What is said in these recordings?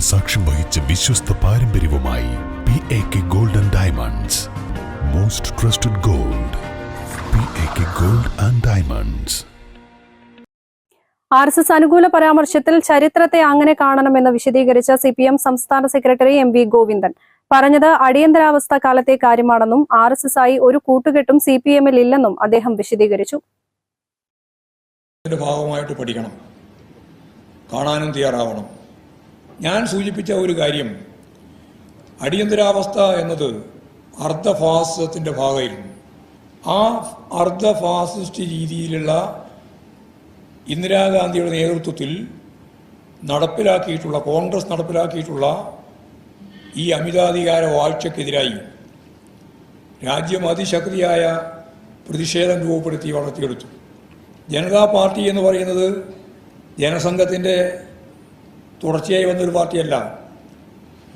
സാക്ഷ്യം വഹിച്ച വിശ്വസ്ത പാരമ്പര്യവുമായി P A K gold and diamonds most trusted gold P A K gold and diamonds R S S അനുകൂല പരാമർശത്തിൽ ചരിത്രത്തെ അങ്ങനെ കാണണമെന്ന് വിശദീകരിച്ച സി പി എം സംസ്ഥാന സെക്രട്ടറി എം വി ഗോവിന്ദൻ. പറഞ്ഞത് അടിയന്തരാവസ്ഥ കാലത്തെ കാര്യമാണെന്നും ആർ എസ് എസ് ആയി ഒരു കൂട്ടുകെട്ടും സി പി എമ്മിൽ ഇല്ലെന്നും അദ്ദേഹം വിശദീകരിച്ചു. ഭാഗമായിട്ട് പഠിക്കണം. കാണാനും തയ്യാറാവണം. ഞാൻ സൂചിപ്പിച്ച ഒരു കാര്യം. അടിയന്തരാവസ്ഥ എന്നത് അർദ്ധഫാസിസത്തിന്റെ ഭാഗമായിരുന്നു. ആ അർദ്ധഫാസിസ്റ്റ് രീതിയിലുള്ള ഇന്ദിരാഗാന്ധിയുടെ നേതൃത്വത്തിൽ നടപ്പിലാക്കിയിട്ടുള്ള കോൺഗ്രസ് നടപ്പിലാക്കിയിട്ടുള്ള ഈ അമിതാധികാര വാഴ്ചക്കെതിരായി രാജ്യം അതിശക്തിയായ പ്രതിഷേധം രൂപപ്പെടുത്തി വളർത്തിയെടുത്തു. ജനതാ പാർട്ടി എന്ന് പറയുന്നത് ജനസംഘത്തിന്റെ തുടർച്ചയായി വന്നൊരു പാർട്ടിയല്ല.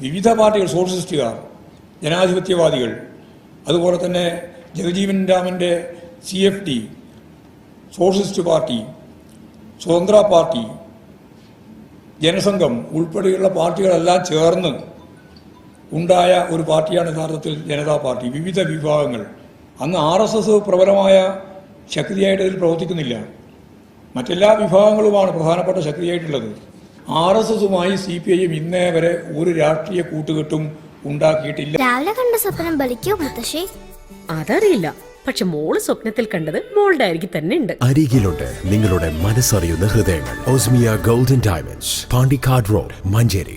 വിവിധ പാർട്ടികൾ സോഷ്യലിസ്റ്റുകാർ ജനാധിപത്യവാദികൾ അതുപോലെ തന്നെ ജഗജീവൻ രാമന്റെ C F D socialist party സ്വതന്ത്ര പാർട്ടി ജനസംഘം ഉൾപ്പെടെയുള്ള പാർട്ടികളെല്ലാം ചേർന്ന് ഉണ്ടായ ഒരു പാർട്ടിയാണ് യഥാർത്ഥത്തിൽ ജനതാ പാർട്ടി. വിവിധ വിഭാഗങ്ങൾ. അന്ന് ആർ എസ് എസ് പ്രബലമായ ശക്തിയായിട്ട് ഇതിൽ പ്രവർത്തിക്കുന്നില്ല. മറ്റെല്ലാ വിഭാഗങ്ങളുമാണ് പ്രധാനപ്പെട്ട ശക്തിയായിട്ടുള്ളത്. ആർ എസ് എസുമായി സി പി ഐ എം ഇന്നേ വരെ ഒരു രാഷ്ട്രീയ കൂട്ടുകെട്ടും ഉണ്ടാക്കിയിട്ടില്ല. രാവിലെ കണ്ട സ്വപ്നം ബലിക്കോ മുത്തശ്ശി? അതറിയില്ല. പക്ഷെ മോൾ സ്വപ്നത്തിൽ കണ്ടത് മോളുടെ അരികിൽ തന്നെ ഉണ്ട്. അരികിലുണ്ട് നിങ്ങളുടെ മനസ്സറിയുന്ന ഹൃദയങ്ങൾ. Osmia golden diamonds Pandikkad road Manjeri.